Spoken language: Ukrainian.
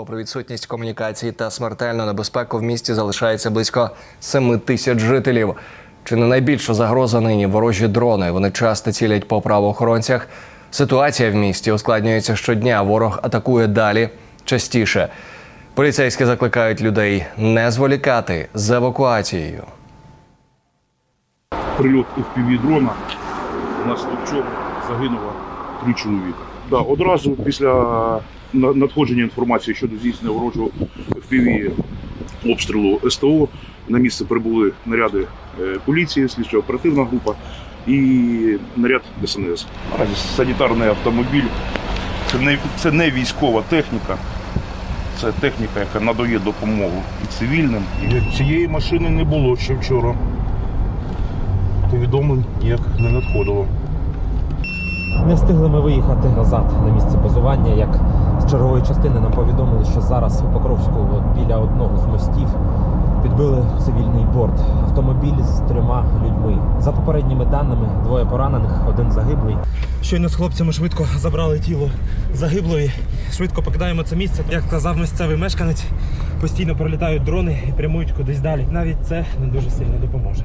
Попри відсутність комунікації та смертельну небезпеку, в місті залишається близько 7 тисяч жителів. Чи не найбільша загроза нині ворожі дрони? Вони часто цілять по правоохоронцях. Ситуація в місті ускладнюється щодня. Ворог атакує далі частіше. Поліцейські закликають людей не зволікати з евакуацією. прильот дрона. Внаслідок чого загинуло три чоловіка. Да, одразу після надходження інформації щодо здійснення ворожого FPV обстрілу СТО на місце прибули наряди е, поліції, слідчо оперативна група і наряд ДСНС. Наразі санітарний автомобіль це не, це не військова техніка. Це техніка, яка надає допомогу і цивільним. І цієї машини не було ще вчора повідомлень ніяк не надходило. Не встигли ми виїхати назад на місце базування. Як з чергової частини нам повідомили, що зараз у Покровську біля одного з мостів підбили цивільний борт. Автомобіль з трьома людьми. За попередніми даними, двоє поранених, один загиблий. Щойно з хлопцями швидко забрали тіло загиблої. Швидко покидаємо це місце. Як казав місцевий мешканець, постійно пролітають дрони і прямують кудись далі. Навіть це не дуже сильно допоможе.